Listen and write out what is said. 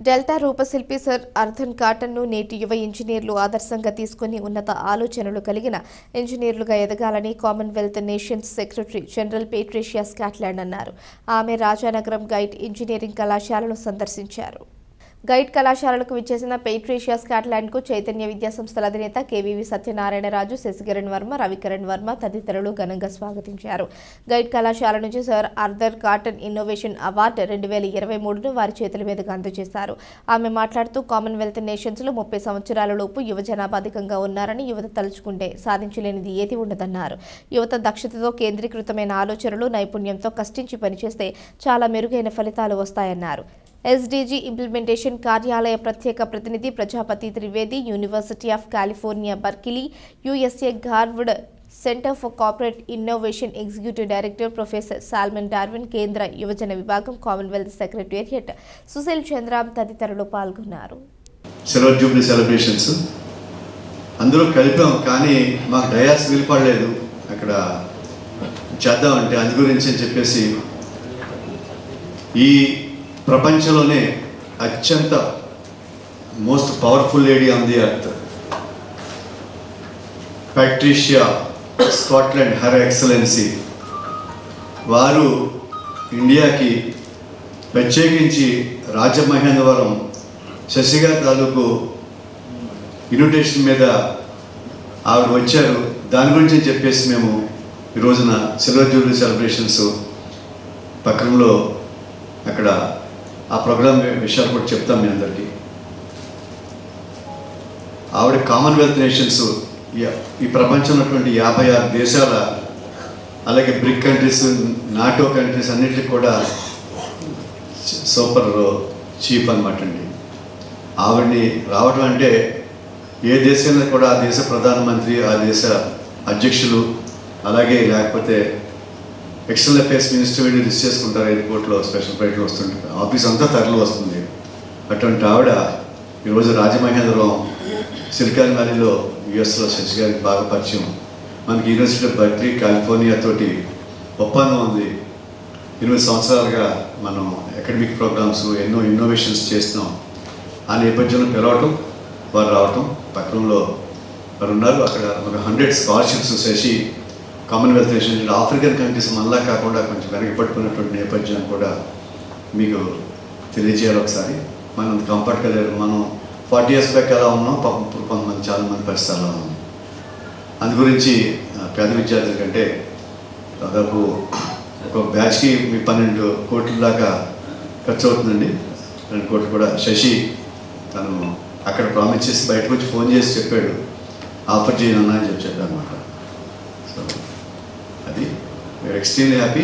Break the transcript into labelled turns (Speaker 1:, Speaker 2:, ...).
Speaker 1: Delta రూపశిల్పి sir Arthur కాటన్ను నేటి యువ ఇంజనీర్లు ఆదర్శంగా తీసుకుని ఉన్నత ఆలోచనలు కలిగిన ఇంజనీర్లుగా ఎదగాలని Commonwealth nations secretary general Patricia Scotland అన్నారు. ఆమె రాజానగరం గైడ్ ఇంజనీరింగ్ కళాశాలను సందర్శించారు. గైడ్ కళాశాలలకు విచ్చేసిన పెయిట్రీషియా స్కాట్లాండ్కు చైతన్య విద్యా సంస్థల అధినేత K V V Satyanarayanaraju Sasikiran Varma Ravikiran Varma తదితరులు ఘనంగా స్వాగతించారు. గైడ్ కళాశాల నుంచి sir Arthur Cotton innovation award రెండు వేల ఇరవై మూడును వారి చేతుల మీదుగా అందజేశారు. ఆమె మాట్లాడుతూ కామన్వెల్త్ నేషన్స్లో ముప్పై సంవత్సరాల లోపు యువ జనాభాధికంగా ఉన్నారని యువత తలుచుకుంటే సాధించలేనిది ఏది ఉండదన్నారు. యువత దక్షతతో కేంద్రీకృతమైన ఆలోచనలు నైపుణ్యంతో కష్టించి పనిచేస్తే చాలా మెరుగైన ఫలితాలు వస్తాయన్నారు. ఎస్డీజీ ఇంప్లిమెంటేషన్ కార్యాలయ ప్రత్యేక ప్రతినిధి Prajapati Trivedi university of California Berkeley USA Garwood centre for corporate innovation executive director professor Solomon Darwin కేంద్ర యువజన విభాగం కామన్వెల్త్ సెక్రటేరియట్ సుశీల్ చంద్ర తదితరులు పాల్గొన్నారు.
Speaker 2: Jubilee celebrations. అందరూ కలిపాం కానీ మాకు డయాస్ వీలుపడలేదు. అక్కడ చేద్దామంటే అందు గురించి అని చెప్పేసి ఈ ప్రపంచంలోనే అత్యంత most powerful lady on the earth Patricia Scotland her excellency వారు ఇండియాకి ప్రత్యేకించి రాజమహేంద్రవరం శశిగా తాలూకు ఇన్విటేషన్ మీద ఆవిడ వచ్చారు. దాని గురించి చెప్పేసి మేము ఈ రోజున సిల్వర్ జూబ్లీ సెలబ్రేషన్స్ పక్కనలో అక్కడ ఆ ప్రోగ్రామ్ విషయాలు కూడా చెప్తాం మీ అందరికీ. ఆవిడ కామన్వెల్త్ నేషన్స్ ఈ- ప్రపంచంలో ఉన్నటువంటి యాభై ఆరు దేశాల అలాగే బ్రిక్ కంట్రీస్ నాటో కంట్రీస్ అన్నిటికీ కూడా సూపర్ చీఫ్ అనమాట అండి. ఆవిడని రావడం అంటే ఏ దేశంలో కూడా ఆ దేశ ప్రధానమంత్రి ఆ దేశ అధ్యక్షులు అలాగే లేకపోతే ఎక్స్టర్నల్ అఫేర్స్ మినిస్టర్ వెళ్ళి రిస్ చేసుకుంటారు ఎయిర్పోర్ట్లో స్పెషల్ ఫ్లైట్లో వస్తుంటారు. ఆఫీస్ అంతా తరలి వస్తుంది. అటువంటి ఆవిడ ఈరోజు రాజమహేంద్రవరం సిలికాన్ వ్యాలీలో యుఎస్లో శశి గారికి బాగా పరిచయం. మనకి యూనివర్సిటీ ఆఫ్ బర్క్లీ కాలిఫోర్నియా తోటి ఒప్పందం ఉంది. ఎనిమిది సంవత్సరాలుగా మనం అకాడమిక్ ప్రోగ్రామ్స్ ఎన్నో ఇన్నోవేషన్స్ చేస్తున్నాం. ఆ నేపథ్యంలో పిలవటం వారు రావటం పక్కనలో వారు ఉన్నారు. అక్కడ ఒక హండ్రెడ్ స్కాలర్షిప్స్ శశి కామన్వెల్త్ నేషన్ ఆఫ్రికన్ కంట్రీస్ మళ్ళా కాకుండా కొంచెం వెనకబట్టుకున్నటువంటి నేపథ్యాన్ని కూడా మీకు తెలియజేయాలి ఒకసారి. మనం కంఫర్ట్గా లేరు. మనం ఫార్టీ ఇయర్స్ బ్యాక్ ఎలా ఉన్నాం? పాపం ఇప్పుడు కొంతమంది చాలా మంది పరిస్థితి ఉంది అందు గురించి పేద విద్యార్థుల కంటే దాదాపు ఒక బ్యాచ్కి మీ పన్నెండు కోట్ల దాకా ఖర్చు అవుతుందండి. రెండు కోట్లు కూడా శశి తను అక్కడ ప్రామిస్ చేసి బయటకు వచ్చి ఫోన్ చేసి చెప్పాడు. ఆఫర్ చేయనన్నా అని చెప్పాడు అనమాట సో అది వీఆర్ ఎక్స్ట్రీమ్లీ హ్యాపీ